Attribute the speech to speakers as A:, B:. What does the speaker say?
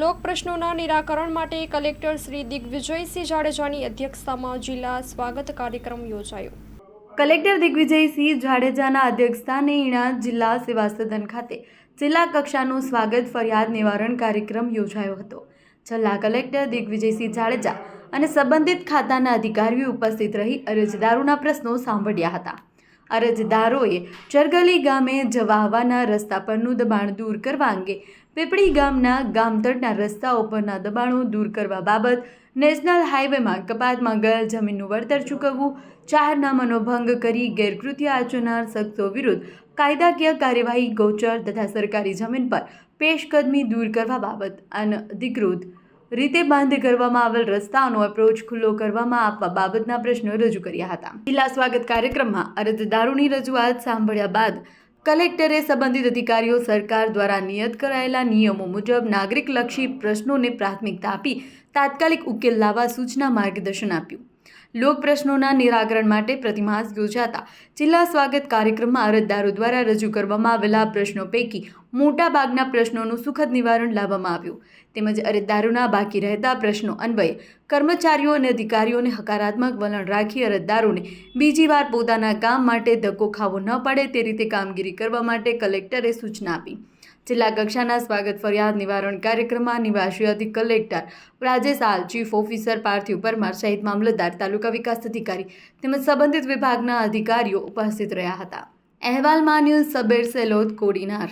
A: લોક પ્રશ્નોના નિરાકરણ માટે કલેક્ટર શ્રી દિગ્વિજયસિંહ જાડેજાની અધ્યક્ષતામાં જિલ્લા સ્વાગત કાર્યક્રમ યોજાયો.
B: કલેક્ટર દિગ્વિજયસિંહ જાડેજાના અધ્યક્ષસ્થાને ઈણા જિલ્લા સેવાસદન ખાતે જિલ્લા કક્ષાનો સ્વાગત ફરિયાદ નિવારણ કાર્યક્રમ યોજાયો હતો. જિલ્લા કલેક્ટર દિગ્વિજયસિંહ જાડેજા અને સંબંધિત ખાતાના અધિકારીઓ ઉપસ્થિત રહી અરજદારોના પ્રશ્નો સાંભળ્યા હતા. અરજદારોએ ચરગલી ગામે જવા રસ્તા પરનું દબાણ દૂર કરવા અંગે પીપળી ગામના ગામતળના રસ્તાઓ પરના દબાણો દૂર કરવા બાબત નેશનલ હાઈવેમાં કપાતમાં ગયેલ જમીનનું વળતર ચૂકવવું, જાહેરનામાનો ભંગ કરી ગેરકૃત્ય આચરનાર શખ્સો વિરુદ્ધ કાયદાકીય કાર્યવાહી ગૌચર તથા સરકારી જમીન પર પેશકદમી દૂર કરવા બાબત અનધિકૃત રીતે બંધ કરવામાં આવેલ રસ્તાનો એપ્રોચ ખુલ્લો કરવામાં આપવા બાબતના પ્રશ્નો રજૂ કર્યા હતા. જિલ્લા સ્વાગત કાર્યક્રમમાં અરજદારોની રજૂઆત સાંભળ્યા બાદ કલેક્ટરે સંબંધિત અધિકારીઓ સરકાર દ્વારા નિયત કરાયેલા નિયમો મુજબ નાગરિકલક્ષી પ્રશ્નોને પ્રાથમિકતા આપી તાત્કાલિક ઉકેલ લાવવા સૂચના માર્ગદર્શન આપ્યું. લોક પ્રશ્નોના નિરાકરણ માટે પ્રતિમાસ યોજાતા. જિલ્લા સ્વાગત કાર્યક્રમમાં અરજદારો દ્વારા રજૂ કરવામાં આવેલા પ્રશ્નો પૈકી મોટાભાગના પ્રશ્નોનું સુખદ નિવારણ લાવવામાં આવ્યું. તેમજ અરજદારોના બાકી રહેતા પ્રશ્નો અન્વયે કર્મચારીઓ અને અધિકારીઓને હકારાત્મક વલણ રાખી અરજદારોને બીજી વાર પોતાના કામ માટે ધક્કો ખાવો ન પડે તે રીતે કામગીરી કરવા માટે કલેક્ટરે સૂચના આપી. જિલ્લા કક્ષાના સ્વાગત ફરિયાદ નિવારણ કાર્યક્રમમાં નિવાસી અધિક કલેક્ટર રાજેશ આલ, ચીફ ઓફિસર પાર્થિવ પરમાર સહિત મામલતદાર, તાલુકા વિકાસ અધિકારી તેમજ સંબંધિત વિભાગના અધિકારીઓ ઉપસ્થિત રહ્યા હતા. અહેવાલમાં ન્યૂઝ સબેર સેલોદ, કોડીનાર.